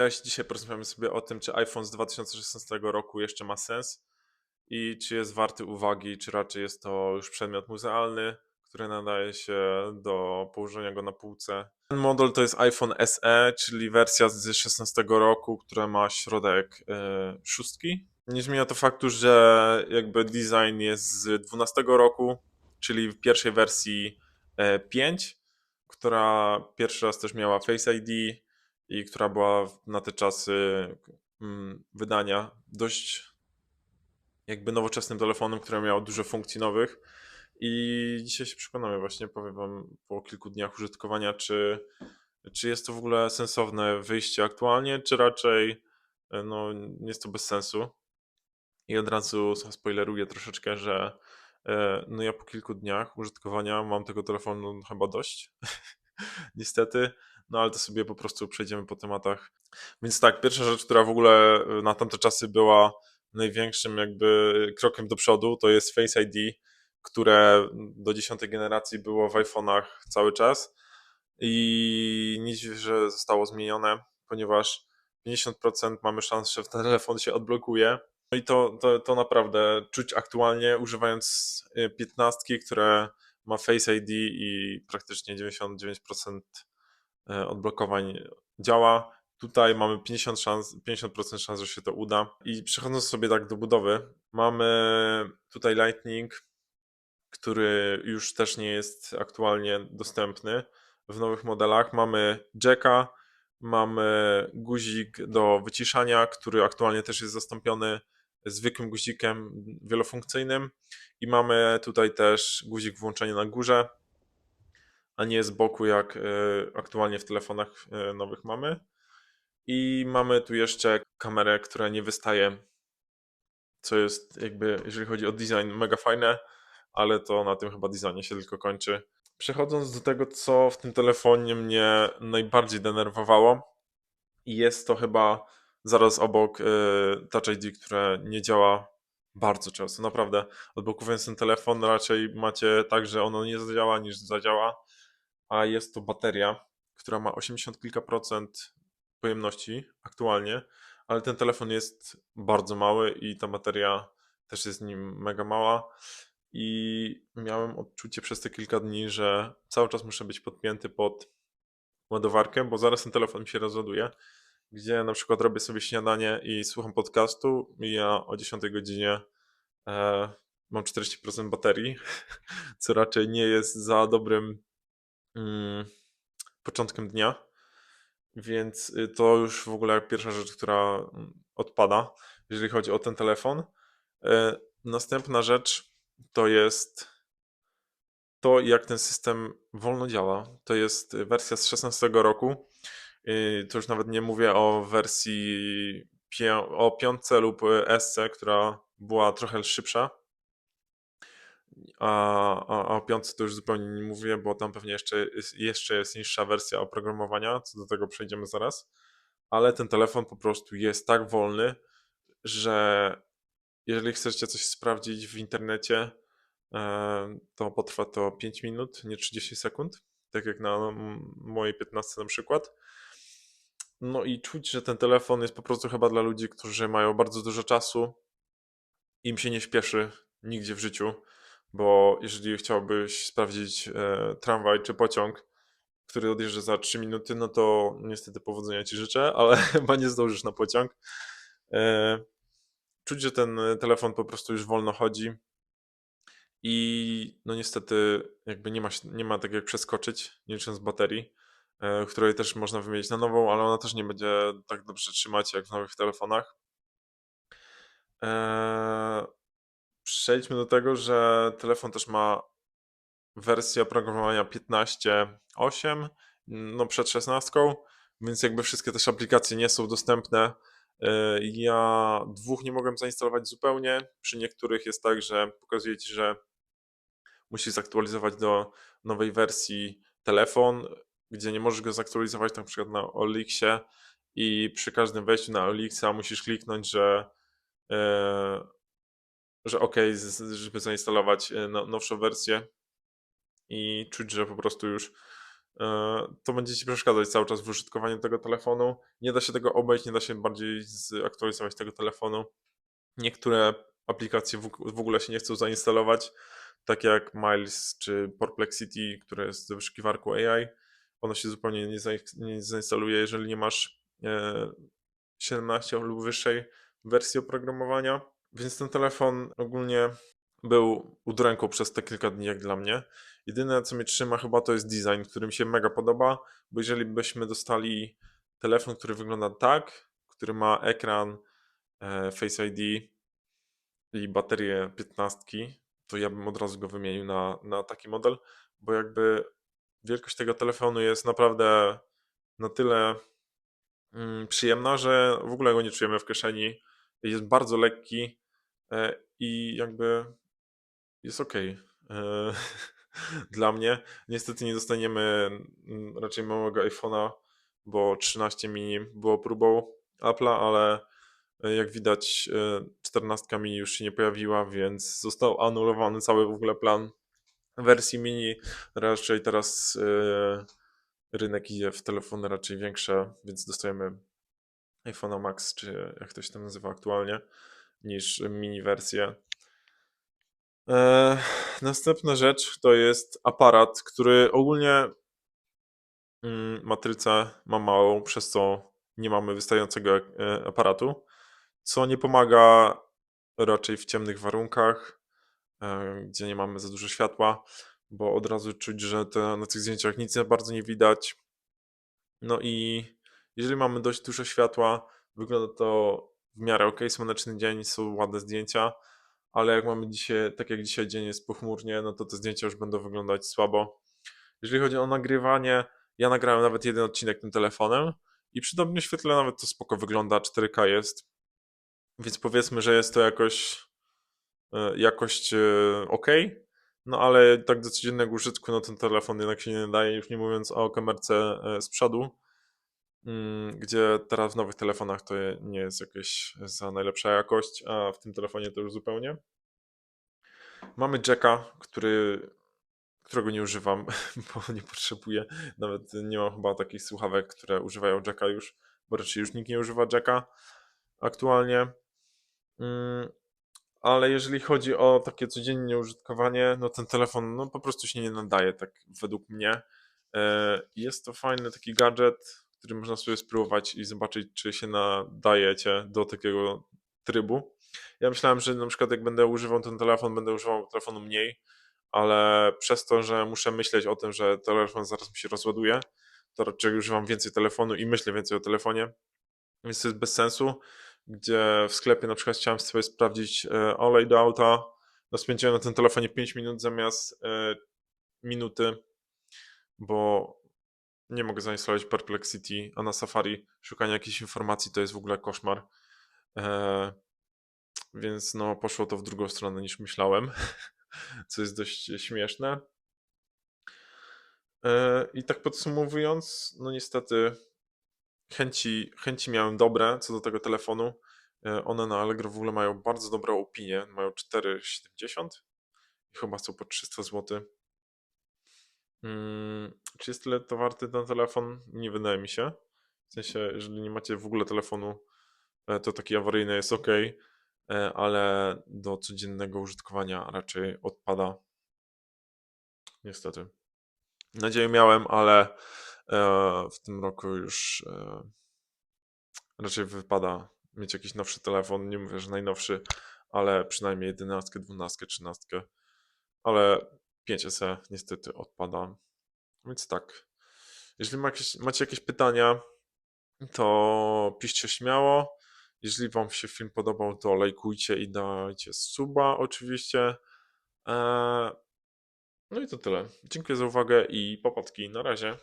Cześć, dzisiaj porozmawiamy sobie o tym, czy iPhone z 2016 roku jeszcze ma sens i czy jest warty uwagi, czy raczej jest to już przedmiot muzealny, który nadaje się do położenia go na półce. Ten model to jest iPhone SE, czyli wersja z 2016 roku, która ma środek e, szóstki. Nie zmienia to faktu, że jakby design jest z 12 roku, czyli w pierwszej wersji e, 5, która pierwszy raz też miała Face ID i która była na te czasy mm, wydania dość jakby nowoczesnym telefonem, który miał dużo funkcji nowych. I dzisiaj się przekonamy, właśnie powiem Wam po kilku dniach użytkowania, czy, czy jest to w ogóle sensowne wyjście aktualnie, czy raczej e, no, jest to bez sensu. I od razu spoileruję troszeczkę, że e, no ja po kilku dniach użytkowania mam tego telefonu chyba dość. Niestety, no ale to sobie po prostu przejdziemy po tematach. Więc tak, pierwsza rzecz, która w ogóle e, na tamte czasy była największym jakby krokiem do przodu, to jest Face ID, które do dziesiątej generacji było w iPhone'ach cały czas i nic, że zostało zmienione, ponieważ 50% mamy szansę, że ten telefon się odblokuje. No i to, to, to naprawdę czuć aktualnie, używając 15, które ma Face ID i praktycznie 99% e, odblokowań działa. Tutaj mamy 50%, szans, 50% szans, że się to uda. I przechodząc sobie tak do budowy, mamy tutaj Lightning, który już też nie jest aktualnie dostępny w nowych modelach. Mamy jacka, mamy guzik do wyciszania, który aktualnie też jest zastąpiony zwykłym guzikiem wielofunkcyjnym i mamy tutaj też guzik włączenia na górze, a nie z boku jak e, aktualnie w telefonach e, nowych mamy. I mamy tu jeszcze kamerę, która nie wystaje, co jest jakby, jeżeli chodzi o design, mega fajne, ale to na tym chyba designie się tylko kończy. Przechodząc do tego, co w tym telefonie mnie najbardziej denerwowało, jest to chyba zaraz obok y, Touch ID, które nie działa bardzo często. Naprawdę, odblokowując ten telefon, raczej macie tak, że ono nie zadziała niż zadziała, a jest to bateria, która ma 80 kilka procent pojemności aktualnie, ale ten telefon jest bardzo mały i ta bateria też jest nim mega mała. I miałem odczucie przez te kilka dni, że cały czas muszę być podpięty pod ładowarkę, bo zaraz ten telefon mi się rozładuje. Gdzie na przykład robię sobie śniadanie i słucham podcastu, i ja o 10 godzinie e, mam 40% baterii, co raczej nie jest za dobrym mm, początkiem dnia więc y, to już w ogóle pierwsza rzecz, która mm, odpada, jeżeli chodzi o ten telefon. E, następna rzecz to jest to, jak ten system wolno działa. To jest wersja z 16 roku. Y, to już nawet nie mówię o wersji o 5 lub SC, która była trochę szybsza a, o piątce to już zupełnie nie mówię, bo tam pewnie jeszcze, jeszcze jest niższa wersja oprogramowania, co do tego przejdziemy zaraz. Ale ten telefon po prostu jest tak wolny, że jeżeli chcecie coś sprawdzić w internecie, e, to potrwa to 5 minut, nie 30 sekund, tak jak na mojej 15 na przykład. No i czuć, że ten telefon jest po prostu chyba dla ludzi, którzy mają bardzo dużo czasu, im się nie śpieszy nigdzie w życiu bo jeżeli chciałbyś sprawdzić e, tramwaj czy pociąg, który odjeżdża za 3 minuty, no to niestety powodzenia ci życzę, ale chyba nie zdążysz na pociąg. E, czuć, że ten telefon po prostu już wolno chodzi i no niestety jakby nie ma, nie ma tak jak przeskoczyć, nie licząc baterii, e, której też można wymienić na nową, ale ona też nie będzie tak dobrze trzymać jak w nowych telefonach. E, Przejdźmy do tego, że telefon też ma wersję oprogramowania 15.8, no przed 16, więc jakby wszystkie też aplikacje nie są dostępne. E, ja dwóch nie mogłem zainstalować zupełnie. Przy niektórych jest tak, że pokazuje ci, że musisz zaktualizować do nowej wersji telefon, gdzie nie możesz go zaktualizować na przykład na Olixie i przy każdym wejściu na Olixa musisz kliknąć, że e, że ok, żeby zainstalować e, nowszą wersję i czuć, że po prostu już e, to będzie ci przeszkadzać cały czas w użytkowaniu tego telefonu. Nie da się tego obejść, nie da się bardziej zaktualizować tego telefonu. Niektóre aplikacje w, w ogóle się nie chcą zainstalować, tak jak Miles czy Perplexity, które jest do wyszukiwarką AI. Ono się zupełnie nie, za, nie zainstaluje, jeżeli nie masz e, 17 lub wyższej wersji oprogramowania. Więc ten telefon ogólnie był udręką przez te kilka dni, jak dla mnie. Jedyne, co mnie trzyma, chyba to jest design, który mi się mega podoba, bo jeżeli byśmy dostali telefon, który wygląda tak, który ma ekran e, Face ID i baterię 15, to ja bym od razu go wymienił na, na taki model, bo jakby wielkość tego telefonu jest naprawdę na tyle mm, przyjemna, że w ogóle go nie czujemy w kieszeni. Jest bardzo lekki i jakby jest ok. Dla mnie. Niestety nie dostaniemy mm, raczej małego iPhone'a, bo 13 mini było próbą Apple'a, ale e, jak widać 14 mini już się nie pojawiła, więc został anulowany cały w ogóle plan wersji mini. Raczej teraz e, rynek idzie w telefony raczej większe, więc dostajemy iPhone'a Max, czy jak to się tam nazywa aktualnie, niż mini wersję. E, następna rzecz to jest aparat, który ogólnie mm, matrycę ma małą, przez co nie mamy wystającego e, aparatu, co nie pomaga raczej w ciemnych warunkach, e, gdzie nie mamy za dużo światła, bo od razu czuć, że te, na tych zdjęciach nic za bardzo nie widać. No i jeżeli mamy dość dużo światła, wygląda to w miarę ok, słoneczny dzień, są ładne zdjęcia, ale jak mamy dzisiaj, tak jak dzisiaj dzień jest pochmurnie, no to te zdjęcia już będą wyglądać słabo. Jeżeli chodzi o nagrywanie, ja nagrałem nawet jeden odcinek tym telefonem i przy dobrym świetle nawet to spoko wygląda, 4K jest, więc powiedzmy, że jest to jakoś e, jakość e, ok, no ale tak do codziennego użytku, no ten telefon jednak się nie nadaje, już nie mówiąc o kamerce e, z przodu, mm, gdzie teraz w nowych telefonach to nie jest jakieś za najlepsza jakość, a w tym telefonie to już zupełnie. Mamy jacka, który, którego nie używam, bo nie potrzebuję. Nawet nie mam chyba takich słuchawek, które używają jacka już, bo raczej już nikt nie używa jacka aktualnie. Mm, ale jeżeli chodzi o takie codzienne użytkowanie, no ten telefon no po prostu się nie nadaje, tak według mnie. E, Jest to fajny taki gadżet, który można sobie spróbować i zobaczyć, czy się nadajecie do takiego trybu. Ja myślałem, że na przykład jak będę używał ten telefon, będę używał telefonu mniej, ale przez to, że muszę myśleć o tym, że telefon zaraz mi się rozładuje, to raczej używam więcej telefonu i myślę więcej o telefonie, więc to jest bez sensu. Gdzie w sklepie na przykład chciałem sobie sprawdzić e, olej do auta, no spędziłem na tym telefonie 5 minut zamiast e, minuty, bo nie mogę zainstalować Perplexity, a na Safari szukanie jakichś informacji to jest w ogóle koszmar. E, więc no, poszło to w drugą stronę niż myślałem, co jest dość śmieszne. E, I tak podsumowując, no niestety chęci, chęci miałem dobre co do tego telefonu. E, One na Allegro w ogóle mają bardzo dobrą opinię, mają 4,70 i chyba są po 300 zł. Mm, Czy jest tyle to warty ten telefon? Nie wydaje mi się. W sensie, jeżeli nie macie w ogóle telefonu, e, to taki awaryjny jest ok, e, ale do codziennego użytkowania raczej odpada. Niestety. Nadzieję miałem, ale e, w tym roku już raczej wypada mieć jakiś nowszy telefon. Nie mówię, że najnowszy, ale przynajmniej 11, 12, 13. Ale 5SE niestety odpada. Więc tak. Jeżeli macie jakieś pytania, to piszcie śmiało. Jeżeli Wam się film podobał, to lajkujcie i dajcie suba oczywiście. Eee, no i to tyle. Dziękuję za uwagę i popotki. Na razie.